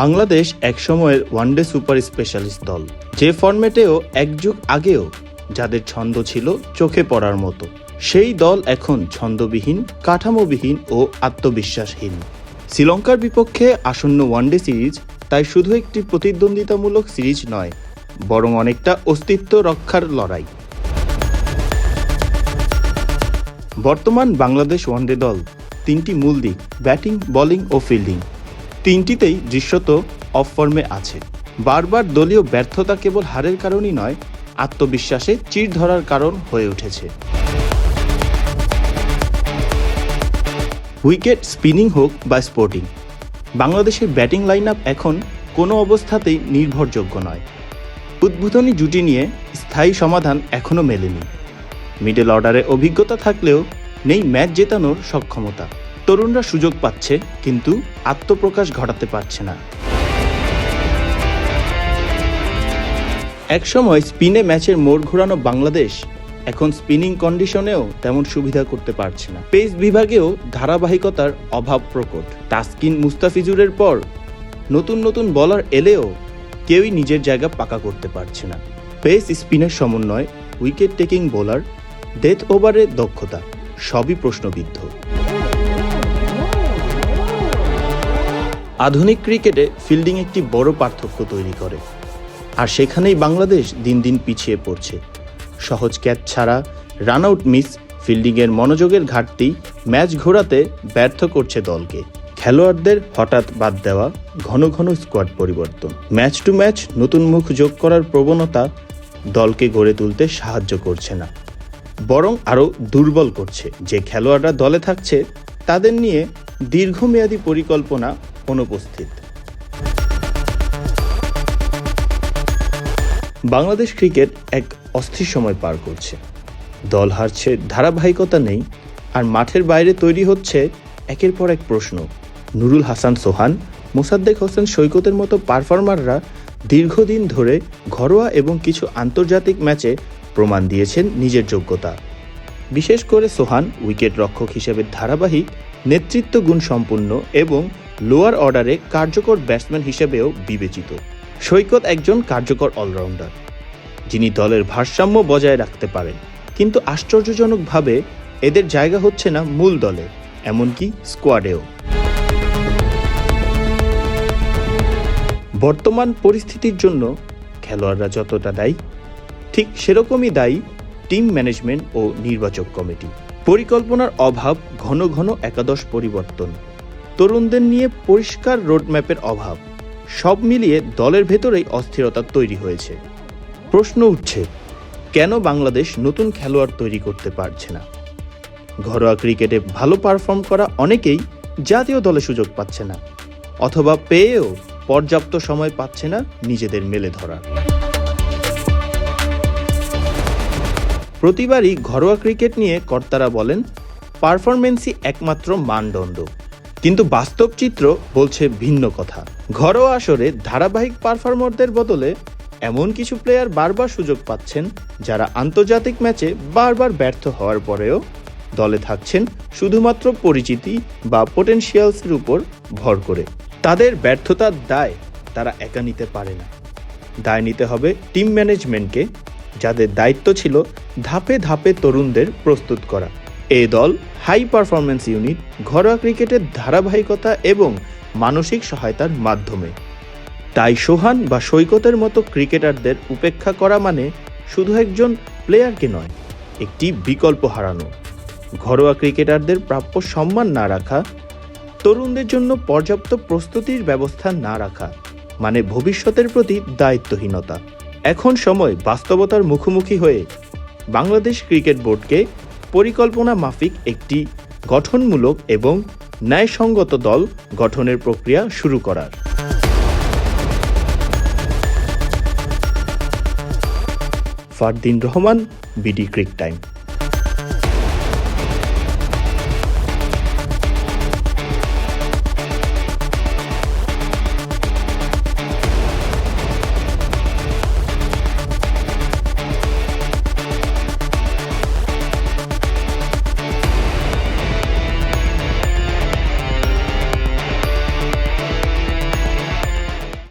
বাংলাদেশ একসময়ের one day super specialist দল। যে ফরম্যাটেও এক যুগ আগেও যাদের ছন্দ ছিল চোখে পড়ার মতো, সেই দল এখন ছন্দবিহীন, কাঠামোবিহীন ও আত্মবিশ্বাসহীন। শ্রীলঙ্কার বিপক্ষে আসন্ন ওয়ানডে সিরিজ তাই শুধু একটি প্রতিদ্বন্দ্বিতামূলক সিরিজ নয়, বরং অনেকটা অস্তিত্ব রক্ষার লড়াই। বর্তমান বাংলাদেশ ওয়ানডে দল তিনটি মূল দিক, ব্যাটিং, বোলিং ও ফিল্ডিং। তিনটিতেই দৃশ্যত অফ ফর্মে আছে। বারবার দলীয় ব্যর্থতা কেবল হারের কারণই নয়, আত্মবিশ্বাসে চির ধরার কারণ হয়ে উঠেছে। উইকেট, স্পিনিং হোক বা স্পোর্টিং, বাংলাদেশের ব্যাটিং লাইন এখন কোনো অবস্থাতেই নির্ভরযোগ্য নয়। উদ্বোধনী জুটি নিয়ে স্থায়ী সমাধান এখনও মেলেনি। মিডল অর্ডারে অভিজ্ঞতা থাকলেও নেই ম্যাচ জেতানোর সক্ষমতা। তরুণরা সুযোগ পাচ্ছে, কিন্তু আত্মপ্রকাশ ঘটাতে পারছে না। একসময় স্পিনে ম্যাচের মোড় ঘোরানো বাংলাদেশ এখন স্পিনিং কন্ডিশনেও তেমন সুবিধা করতে পারছে না। পেস বিভাগেও ধারাবাহিকতার অভাব প্রকট। তাসকিন মুস্তাফিজুরের পর নতুন নতুন বলার এলেও কেউই নিজের জায়গা পাকা করতে পারছে না। পেস স্পিনের সমন্বয় উইকেট টেকিং বোলার, ডেথ ওভারের দক্ষতা, সবই প্রশ্নবিদ্ধ। আধুনিক ক্রিকেটে ফিল্ডিং একটি বড় পার্থক্য তৈরি করে। আর সেখানেই বাংলাদেশ দিন দিন পিছিয়ে পড়ছে। সহজ ক্যাচ ছাড়া রান আউট মিস, ফিল্ডিংয়ের মনোযোগের ঘাটতি, ম্যাচ ঘোরাতে ব্যর্থ করছে দলকে। খেলোয়াড়দের হঠাৎ বাদ দেওয়া, ঘন ঘন স্কোয়াড পরিবর্তন। ম্যাচ টু ম্যাচ নতুন মুখ যোগ করার প্রবণতা দলকে গড়ে তুলতে সাহায্য করছে না। বরং আরও দুর্বল করছে। যে খেলোয়াড়রা দলে থাকছে, তাদের নিয়ে দীর্ঘমেয়াদী পরিকল্পনা অনুপস্থিত বাংলাদেশ ক্রিকেট এক অস্থির সময় পার করছে। দল হারছে, ধারাবাহিকতা নেই, আর মাঠের বাইরে তৈরি হচ্ছে একের পর এক প্রশ্ন। নুরুল হাসান সোহান, মোসাদ্দেক হোসেন সৈকতের মতো পারফর্মাররা দীর্ঘদিন ধরে ঘরোয়া এবং কিছু আন্তর্জাতিক ম্যাচে প্রমাণ দিয়েছেন নিজের যোগ্যতা। বিশেষ করে সোহান উইকেট রক্ষক হিসেবে ধারাবাহিক নেতৃত্ব গুণ সম্পন্ন এবং লোয়ার অর্ডারে কার্যকর ব্যাটসম্যান হিসেবেও বিবেচিত। সৈকত একজন কার্যকর অলরাউন্ডার, যিনি দলের ভারসাম্য বজায় রাখতে পারেন। কিন্তু আশ্চর্যজনকভাবে এদের জায়গা হচ্ছে না মূল দলে, এমনকি স্কোয়াডেও। বর্তমান পরিস্থিতির জন্য খেলোয়াড়রা যতটা দায়ী, ঠিক সেরকমই দায়ী টিম ম্যানেজমেন্ট ও নির্বাচক কমিটি। পরিকল্পনার অভাব ঘন ঘন একাদশ পরিবর্তন। তরুণদের নিয়ে পরিষ্কার রোডম্যাপের অভাব। সব মিলিয়ে দলের ভেতরেই অস্থিরতা তৈরি হয়েছে। প্রশ্ন উঠছে, কেন বাংলাদেশ নতুন খেলোয়াড় তৈরি করতে পারছে না? ঘরোয়া ক্রিকেটে ভালো পারফর্ম করা অনেকেই জাতীয় দলে সুযোগ পাচ্ছে না, অথবা পেয়েও পর্যাপ্ত সময় পাচ্ছে না নিজেদের মেলে ধরার প্রতিবারই ঘরোয়া ক্রিকেট নিয়ে কর্তারা বলেন পারফরমেন্সই একমাত্র মানদণ্ড। কিন্তু বাস্তব চিত্র বলছে ভিন্ন কথা। ঘরোয়া আসরে ধারাবাহিক পারফর্মারদের বদলে এমন কিছু প্লেয়ার বারবার সুযোগ পাচ্ছেন যারা আন্তর্জাতিক ম্যাচে বারবার ব্যর্থ হওয়ার পরেও দলে থাকছেন শুধুমাত্র পরিচিতি বা পোটেনশিয়ালসের উপর ভর করে। তাদের ব্যর্থতার দায় তারা একা নিতে পারে না। দায় নিতে হবে টিম ম্যানেজমেন্টকে যাদের দায়িত্ব ছিল ধাপে ধাপে তরুণদের প্রস্তুত করা। এই দল হাই পারফরম্যান্স ইউনিট ঘরোয়া ক্রিকেটের ধারাবাহিকতা এবং মানসিক সহায়তার মাধ্যমে। তাই সোহান বা সৈকতের মতো ক্রিকেটারদের উপেক্ষা করা মানে শুধু একজন প্লেয়ারকে নয়, একটি বিকল্প হারানো। ঘরোয়া ক্রিকেটারদের প্রাপ্য সম্মান না রাখা, তরুণদের জন্য পর্যাপ্ত প্রস্তুতির ব্যবস্থা না রাখা মানে ভবিষ্যতের প্রতি দায়িত্বহীনতা। এখন সময় বাস্তবতার মুখোমুখি হয়ে বাংলাদেশ ক্রিকেট বোর্ডকে পরিকল্পনা মাফিক একটি গঠনমূলক এবং ন্যায়সঙ্গত দল গঠনের প্রক্রিয়া শুরু করার। Fardin Rahman, BD Crictime.